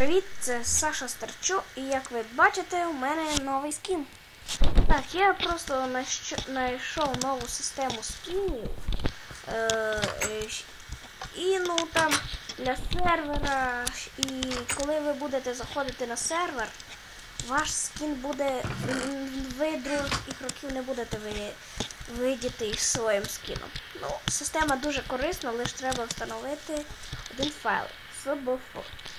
Привіт, це Саша Старчо, і як ви бачите, у мене новий скін. Так, я просто знайшов нову систему скінів. Е, і ну там для сервера. І коли ви будете заходити на сервер, ваш скін буде. Ви других ігроків не будете ви, видіти із своїм скіном. Ну, система дуже корисна, лише треба встановити один файл. FBF.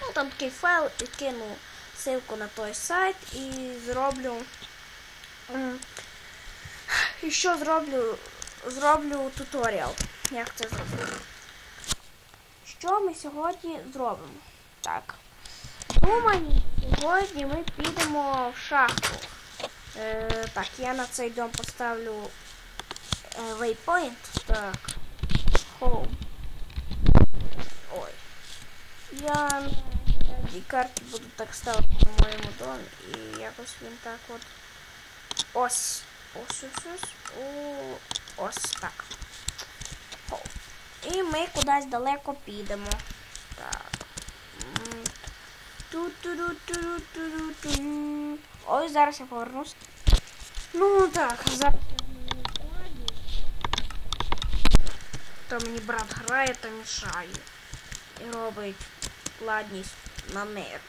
Ну там такий файл і кину ссылку на той сайт і зроблю. І що зроблю? Зроблю туторіал. Як це зробити. Що ми сьогодні зробимо? Так. Думаю, сьогодні ми підемо в шахту. Е, так, я на цей дом поставлю waypoint. Так. Home. Я на цій карті буду так ставити на моєму домі і якось він так от. Ось. Ось ось ось. О, ось так. О. І ми кудись далеко підемо. Так. М. Ту-ту-ру-ту-ру-ту-ру-ту. Ой, зараз я повернусь. Ну так, зараз я. То мені брат грає та мішає. І робить складність на нерви.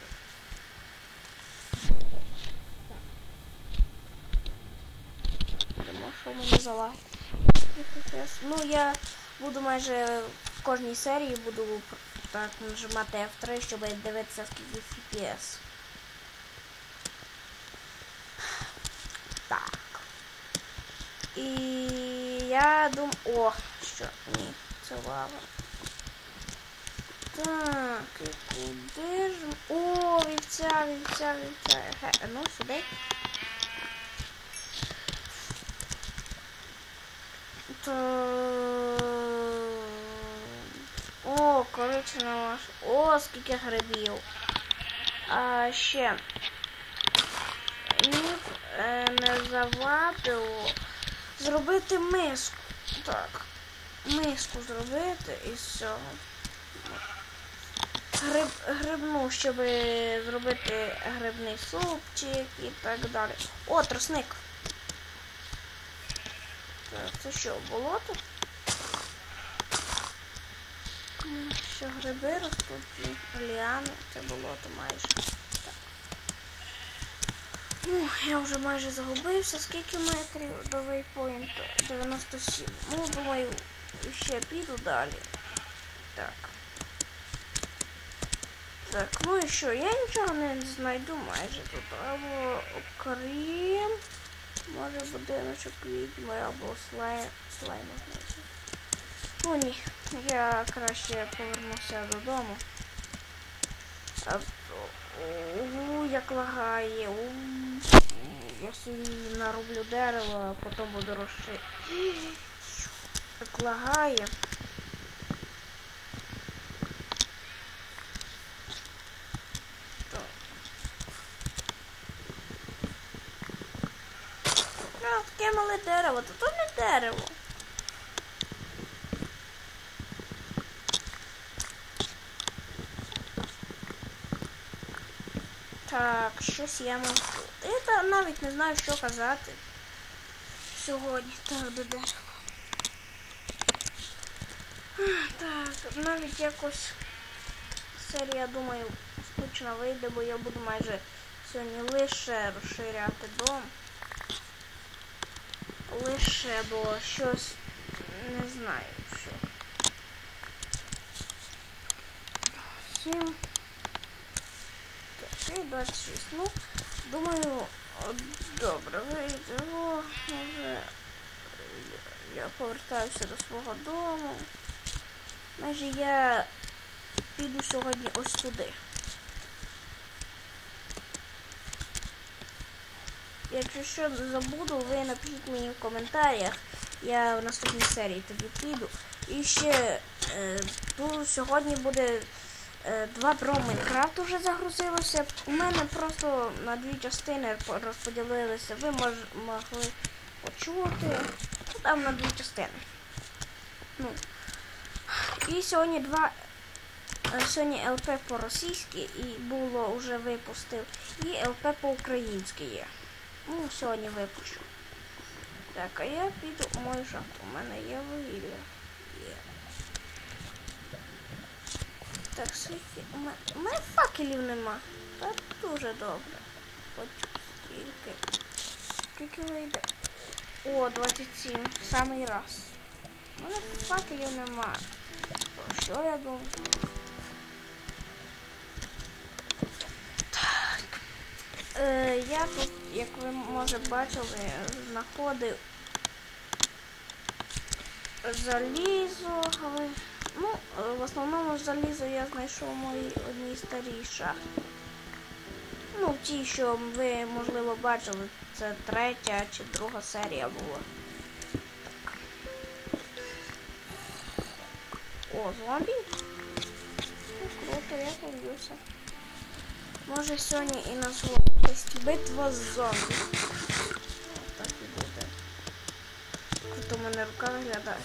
Думав, що мене залагає. Ну, я буду майже в кожній серії буду так нажимати F3, щоб дивитися скільки FPS. Так. І я думаю... О, що? Ні, це лава. Так, і куди ж? О, вівця, вівця, вівця. Ге, ну, сюди. То... О, коричнева. О, скільки грибів. А ще мені е, не завадило зробити миску. Так. Миску зробити із цього. Гриб, грибну, щоб зробити грибний супчик і так далі. О, тросник. Так, це що, болото? Що гриби ростуть, ліани, це болото майже. Так. Ну, я вже майже загубився. Скільки метрів до вейпоінту? 97. Ну, думаю, ще піду далі. Так. Так, ну і що, я нічого не знайду майже тут. Або окрім. Може будиночок відьми або слайм. Слайм знайти. Ну ні, я краще повернуся додому. А то... У, як лагає. У, я собі нароблю дерево, а потім буду розшити. Так лагає. Так. Ну, таке мале дерево, то то не дерево. Так, щось я можу. Я навіть не знаю, що казати. Сьогодні. Так, до дерева. Так, навіть якось серія, думаю, скучно вийде, бо я буду майже сьогодні лише розширяти дом. Лише, бо щось не знаю що. Сім. Так, і 26. Ну, думаю, добре, вийдемо. Може, я повертаюся до свого дому. Майже я піду сьогодні ось туди. Якщо що забуду, ви напишіть мені в коментарях. Я в наступній серії тоді піду. І ще е, ту, сьогодні буде е, два про Майнкрафт вже загрузилося. У мене просто на дві частини розподілилися. Ви мож, могли почути. Ну, Там на дві частини. Ну. І сьогодні два е, сьогодні ЛП по-російськи і було вже випустив. І ЛП по-українськи є. Ну, сьогодні випущу. Так, а я піду у мою. У мене є вугілля. Є. Так, скільки. У мене, у мене факелів нема. Так дуже добре. Хоч скільки. Скільки вийде? О, 27. Самий раз. У мене факелів нема. Що я думаю? Так. Е, я тут, як ви може бачили, знаходив залізо, але ну, е, в основному залізо я знайшов в моїй одній старій шахті. Ну, ті, що ви, можливо, бачили, це третя чи друга серія була. О, зомбі? Ну, круто, я поб'юся. Може сьогодні і назву якась битва з зомбі. Так і буде. Круто в мене рука виглядає.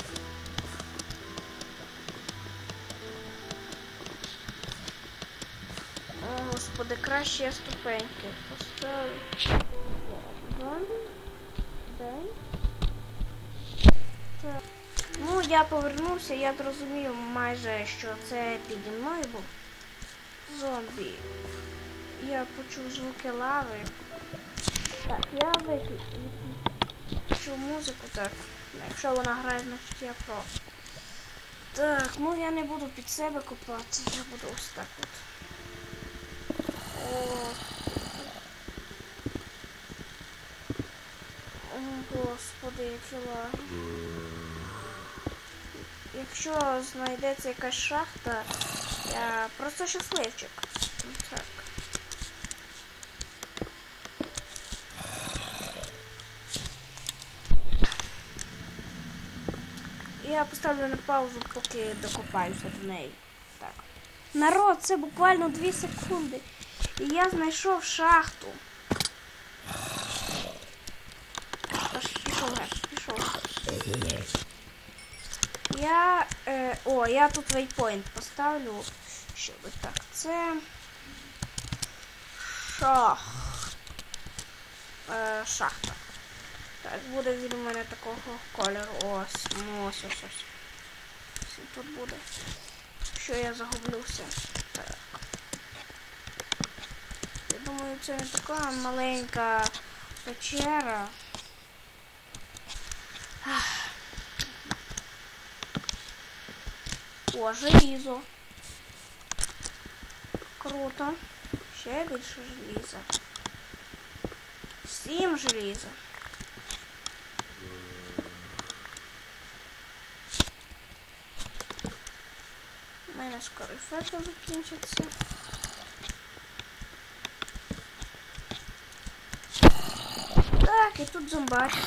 О, господи, краще я ступеньки поставлю. Зомбі. Ну, я повернувся, я зрозумів майже, що це піді мною був зомбі. Я почув звуки лави. Так, я виключу музику, так. Якщо вона грає, значить я про. Так, ну я не буду під себе копати, я буду ось так от. О, господи, які лаги. Якщо знайдеться якась шахта, я просто щасливчик. Так. Я поставлю на паузу, поки докопаюся до неї. Так. Народ, це буквально 2 секунди. І я знайшов шахту. Пішов, геть, пішов. Я. Е, о, я тут вейпоінт поставлю. Щоб так, це. Шах. Е, шахта. Так, буде він у мене такого кольору. Ось, ось ось ось. Він тут буде. Що я загублюся. Так. Я думаю, це не така маленька печера. О, желізо. Круто. Ще більше желіза. Сім желіза. Мене скоро фето закінчиться. Так, і тут зомбар.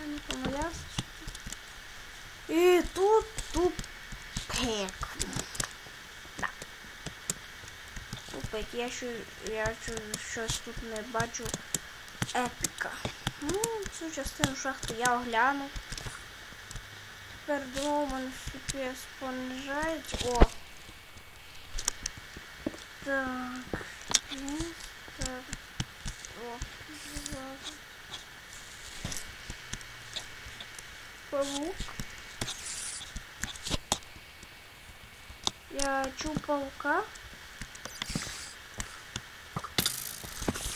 Я не помилявся. І тут тупик. Да. Тупик. Я, що, я щось тут не бачу епіка. Ну, цю частину шахти я огляну. Тепер мене FPS понижається. О! Так. Містер. О. Павук. Я чув паука.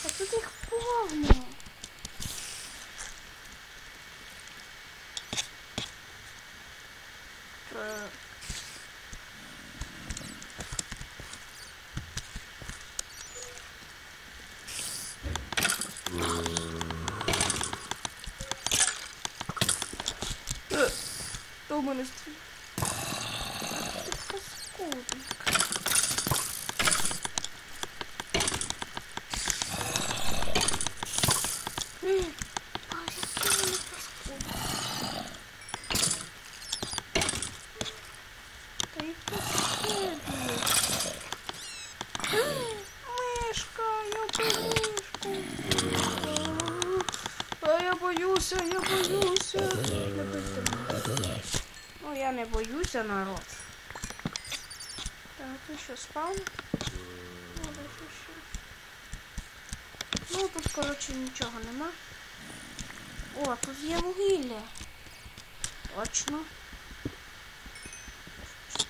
А тут їх повно. Так. Е, Хто в мене стріляє? Ах ти паскудник. М, А які вони паскудні. Та й паскудні. М, Мишка, я боюсь. А я боюся, я боюсь. я не боюся народ. Так, спав? Ну, тут, коротше, нічого нема. О, тут є вугілля. Точно.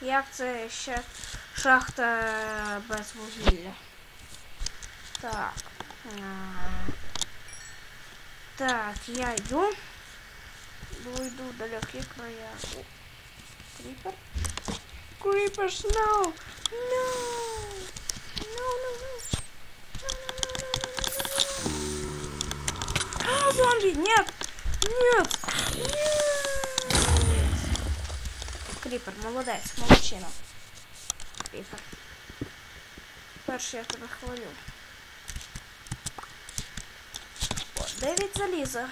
Як це ще шахта без вугілля? Так. Так, я йду. Йду, йду в далекі края. О, Кріпер. Creepers, зомби! Нет! Нет! Нет! Кріпер, молодець, молодчина. Кріпер. Перший я тебе хвалю. О, 9 заліза.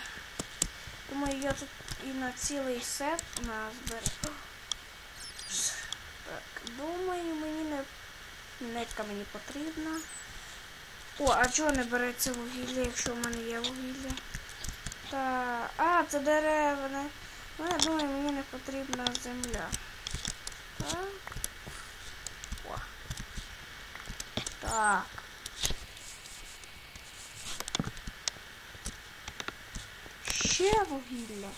Думаю, я тут і на цілий сет назберу. Так, думаю, мені не нитка мені потрібна. О, а чого не береться вугілля, якщо в мене є вугілля? Та, а, це деревне. Ну, я думаю, мені не потрібна земля. Так. О. Так. Ще вугілля.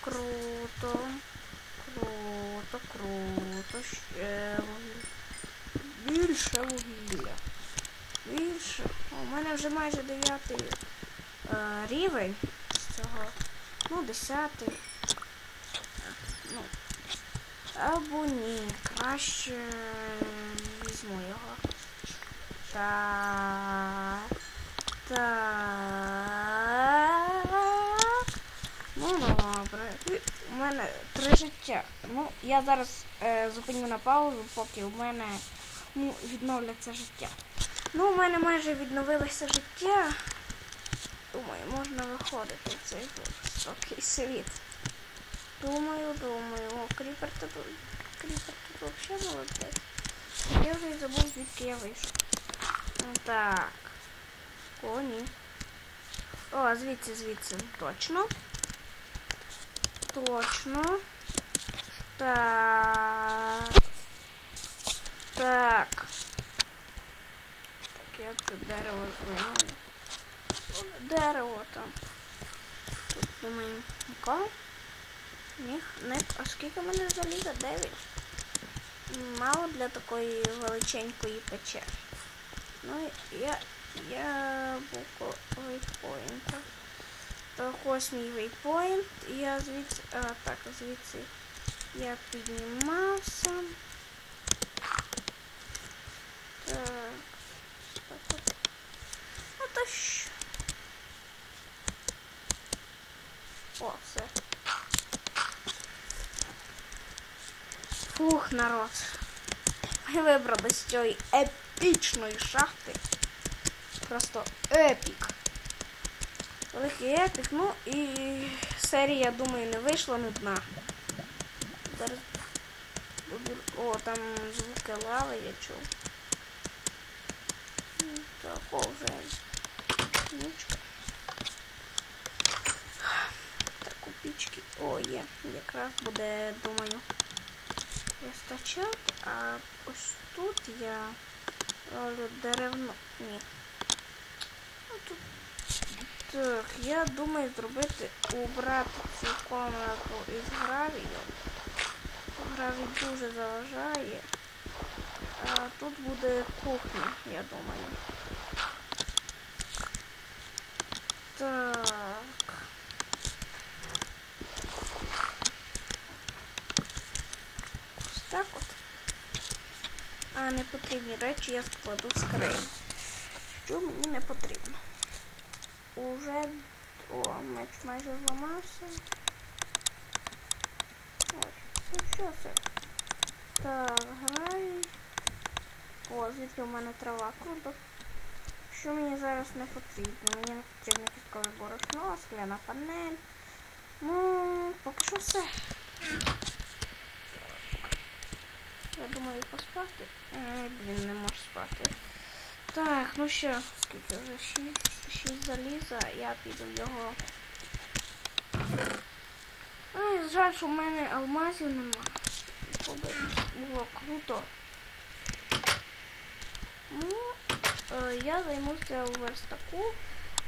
Круто. Круто, круто. Ще вугілля. Більше вугілля. Більше. О, у мене вже майже дев'ятий е, рівень з цього. Ну, десятий. Ну. Або ні. Краще візьму його. Так. Так. Ну, добре. У мене три життя. Ну, я зараз е, зупиню на паузу, поки у мене ну, відновляться життя. Ну, у мене майже відновилося життя. Думаю, можна виходити в цей високий світ. Думаю, думаю. О, кріпер тут. Кріпер тут взагалі молодець. Я вже й забув, звідки я вийшов. Ну, Так. О, ні. О, звідси, звідси. Точно. Точно. Так. Так. Так, я це дерево зламаю. Дерево там. Тут думаю, нікого. Ні, не. А скільки мене заліза? Дев'ять. Мало для такої величенької печери. Ну, я. Я був вейпоінта. Так, ось мій вейпоінт. Я звідси. А, так, звідси я піднімався. Так. Ну то що? О, все. Фух, народ. Ми вибрали з цієї епічної шахти. Просто епік. Великий епік. Ну і серія, я думаю, не вийшла нудна. Зараз буду... О, там звуки лави я чув. М, Так, о, вже. Так, купічки. О, є. Якраз буде, думаю, вистачати. А ось тут я роблю деревно. Ні. Ну, тут так, я думаю зробити, убрати цю комнату із гравію. Гравій дуже заважає. А тут буде кухня, я думаю. Так. Ось так от. А непотрібні речі я складу в скриню. Що мені не потрібно. Уже о, меч майже зламався. Це що це? Так, граю. О, звідки в мене трава круто. Що мені зараз не потрібно? Мені не потрібно кісткове борошно, скляна панель. Ну, поки що все. Я думаю поспати. Е, блін, не можу спати. Так, ну що, скільки вже? Шість, шість заліза, я піду його. Ай, жаль, що в мене алмазів нема. Було круто. Ну, е, я займуся у верстаку.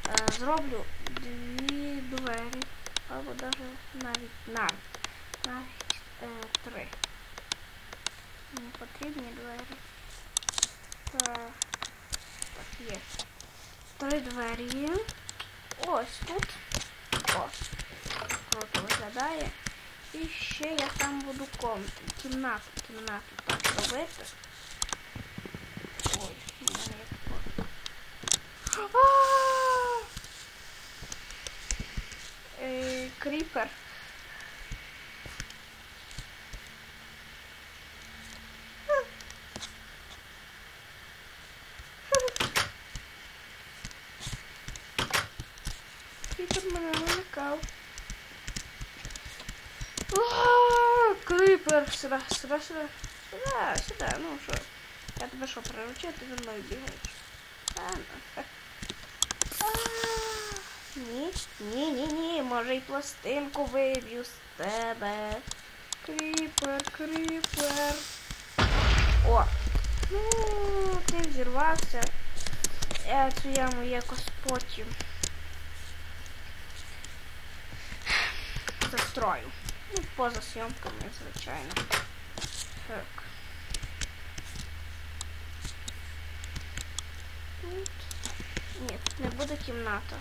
Е, зроблю дві двері. Або даже навіть навіть. Навіть е, три. Мені потрібні двері. Так, так, є. Три двері. Ось тут. Ось. Круто виглядає. І ще я там буду кімнату, кімнату так робити. Ой, у мене тако. А! Е. Кріпер мене налякав. А, Кріпер, сюди, сюди, сюди. Сюди, сюди, ну що. Я тебе що, приручив, ти за мною бігаєш. А, ну. А, Ні, ні, ні, ні, може й пластинку виб'ю з тебе. Кріпер, кріпер. О! Ну, ти взірвався. Я цю яму якось потім застрою. Ну, поза зйомками, звичайно. Так. Тут. Ні, не буде кімната.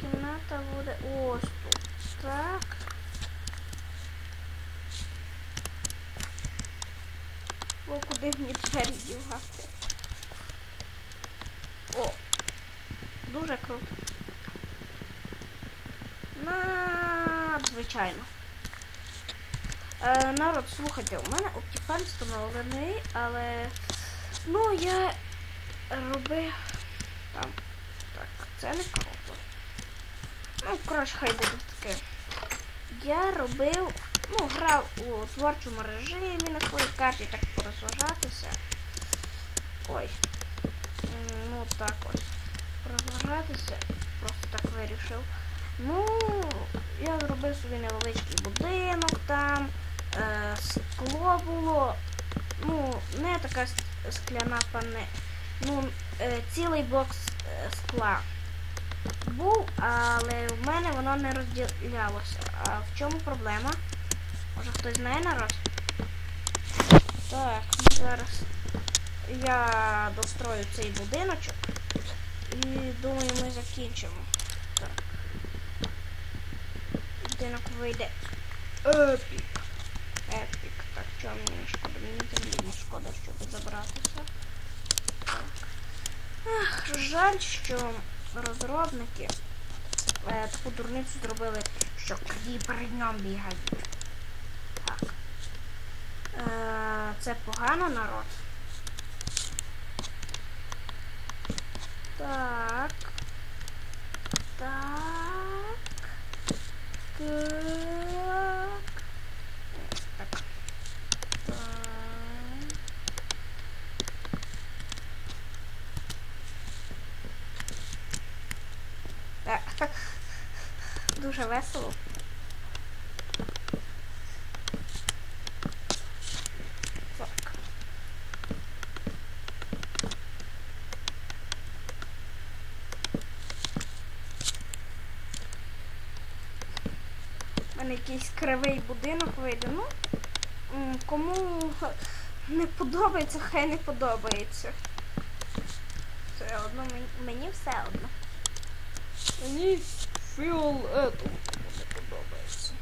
Кімната буде ось тут. Так. О, куди мені двері дівати? О! Дуже круто. Надзвичайно. Е, народ, слухайте, у мене Optifine встановлений, але ну я робив там. Так, це не круто. Ну, коротше, хай буде таке. Я робив, ну, грав у творчому режимі на своїй карті, так порозважатися. Ой. Ну так ось. Порозважатися. Просто так вирішив. Ну, я зробив собі невеличкий будинок там, е, скло було. Ну, не така скляна пане. Ну, е, цілий блок е, скла був, але в мене воно не розділялося. А в чому проблема? Може хтось знає народ? Так, зараз я дострою цей будиночок і думаю, ми закінчимо. Так. Будинок вийде. Епік. Епік. Так, чого мені не шкода? Мені землі не шкода, щоб забратися. Так. Ах, жаль, що розробники е, таку дурницю зробили, що кріпери днем бігають. Так. Е, це погано народ. Так. Так. Так. Так. Дуже весело. Мене якийсь кривий будинок вийде. Ну, кому не подобається, хай не подобається. Все одно мені, все одно. Мені фіолетово не подобається.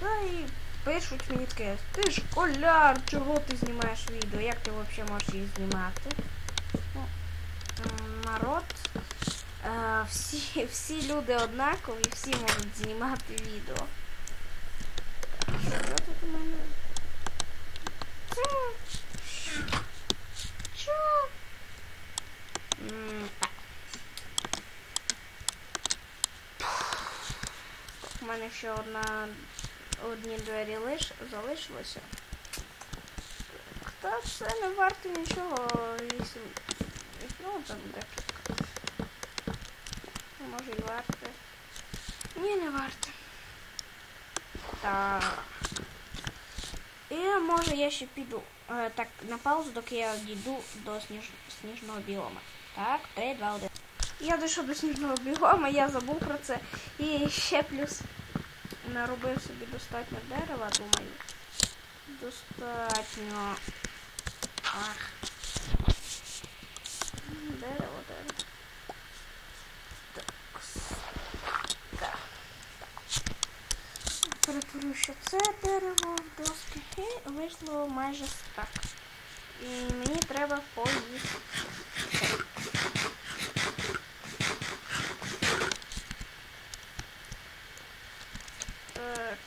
Да і пишуть мені таке, ти ж школяр, чого ти знімаєш відео? Як ти взагалі можеш їх знімати? Ну, народ. Е, всі, всі люди однакові, всі можуть знімати відео. Що тут у мене? Чо? Чо? Так. У мене ще одна одні двері лиш залишилося. Та це не варто нічого. Вісім. Ну, там декілька. Може і варте. Ні, не варте. Так. І може я ще піду е, так на паузу, доки я дійду до сніж... сніжного біома. Так, 3, 2, 1. Я дійшов до сніжного біома, я забув про це. І ще плюс наробив собі достатньо дерева, думаю. Достатньо. Ах. Дерево, дерево. Так. Так. Перетворю ще це дерево в доски. Вийшло майже так. І мені треба поїсти. Так.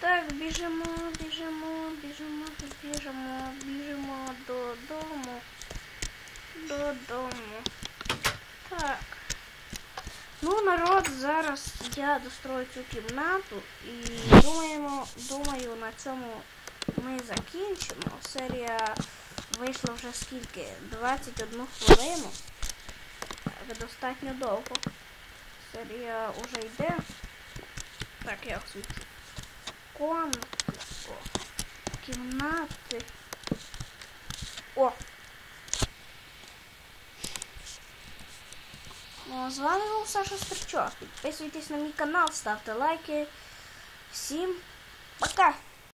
Так, біжимо, біжимо, біжимо, біжимо, біжимо додому. Додому. Так. Народ, зараз я дострою цю кімнату і думаємо, думаю, на цьому ми закінчимо. Серія вийшла вже скільки? 21 хвилину. Так, Достатньо довго. Серія вже йде. Так, я освітлю. Комнати. О. Кімнати. О! Ну, з вами був Саша Стерчок. Підписуйтесь на мій канал, ставте лайки. Всім пока!